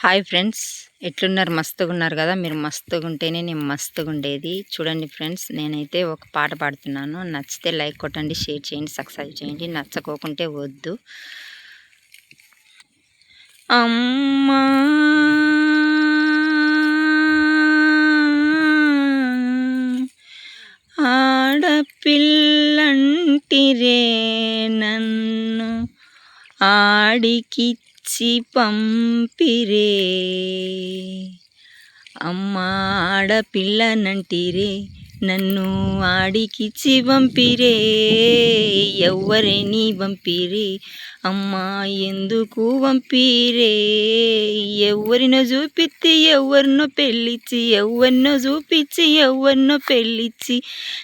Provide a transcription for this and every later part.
Hi friends ఎట్లున్నారు? మస్తుగా ఉన్నారు కదా? మీరు మస్తుగా ఉంటేనే నేను మస్తుగా ఉండేది చూడండి ఫ్రెండ్స్ నేనైతే ఒక పాట పాడుతున్నాను. నచ్చితే లైక్ కొట్టండి షేర్ చేయండి సబ్స్క్రైబ్ చేయండి. నచ్చకోకుంటే వద్దు. అమ్మా! ఆడపిల్లంటిరే నన్ను ఆడికి ఆడికిచ్చి పంపిరే. అమ్మ ఆడపిల్లనంటిరే నన్ను ఆడికిచ్చి పంపిరే. ఎవ్వరిని పంపిరే అమ్మా ఎందుకు పంపిరే. ఎవరినో చూపిచ్చి ఎవరినో పెళ్ళిచ్చి ఎవరినో చూపించి ఎవరినో పెళ్ళిచ్చి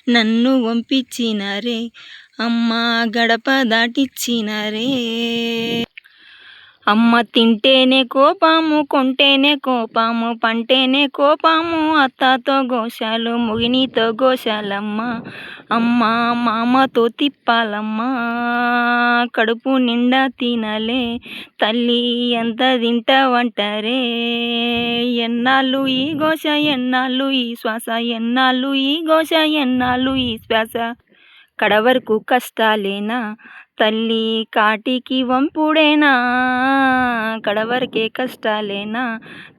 నన్ను పంపించినారే. అమ్మా గడప దాటిచ్చినారే. అమ్మ తింటేనే కోపము కొంటేనే కోపము పంటేనే కోపము. అత్తతో గోశాలు ముగినితో గోశాలమ్మ. అమ్మ మామతో తిప్పాలమ్మ. కడుపు నిండా తినలే. తల్లి ఎంత తింటావంటారే ఎన్నాళ్ళు ఈ గోష ఎన్నాళ్ళు ఈ శ్వాస ఎన్నాళ్ళు ఈ గోష ఎన్నాళ్ళు ఈ శ్వాస. కడవరకు కష్టాలేనా? తల్లి కాటికి వంపుడేనా? కడవరకే కష్టాలేనా?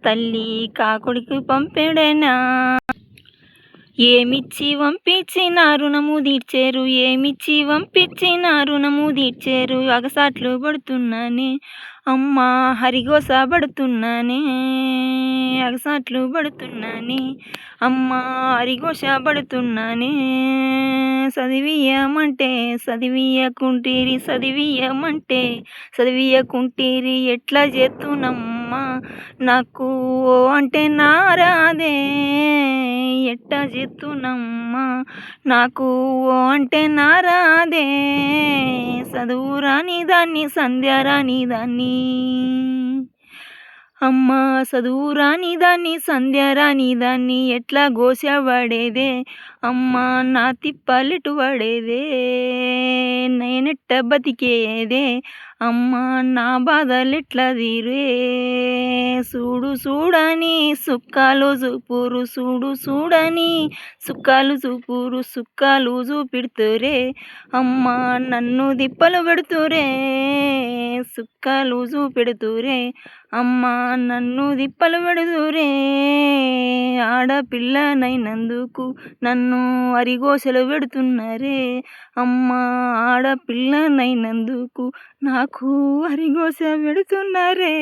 తల్లి కాకుడికి పంపుడేనా? ఏమిచ్చి పంపించిన రుణము తీర్చేరు ఏమిచ్చి పంపించిన రుణము తీర్చేరు? అగసాట్లు పడుతున్నానే అమ్మ హరిగోస పడుతున్నానే అగసాట్లు పడుతున్నానే అమ్మ హరిగోస పడుతున్నానే. చదివియమంటే చదివియకుంటీరి చదివియమంటే చదివియకుంటీరి ఎట్లా చేస్తున్నమ్మా నాకు ఓ అంటే నారాదే ఎట్టా చేస్తున్నమ్మా నాకు ఓ అంటే నారాదే చదువు రాని దాన్ని సంధ్య రాని దాన్ని. అమ్మ చదువు రాని దాన్ని సంధ్య రాని దాన్ని ఎట్లా గోసవాడేదే? అమ్మ నా తిప్పలిటు పడేదే నేనెట్ట బతికేదే? అమ్మ నా బాధలెట్లా తీరే చూడు చూడని సుక్కాలు చూపురు చూడు చూడని సుక్కాలు చూపురు సుక్కలు చూపిడుతురే. అమ్మ నన్ను దిప్పలు పెడుతురే సుక్కలు చూపెడుతురే. అమ్మ నన్ను దిప్పలు పెడుతురే ఆడపిల్లనైనందుకు నన్ను అరిగోసలు పెడుతున్నారే. అమ్మ ఆడపిల్లనైనందుకు నాకు నాకు హరిగోస పెడుతున్నారే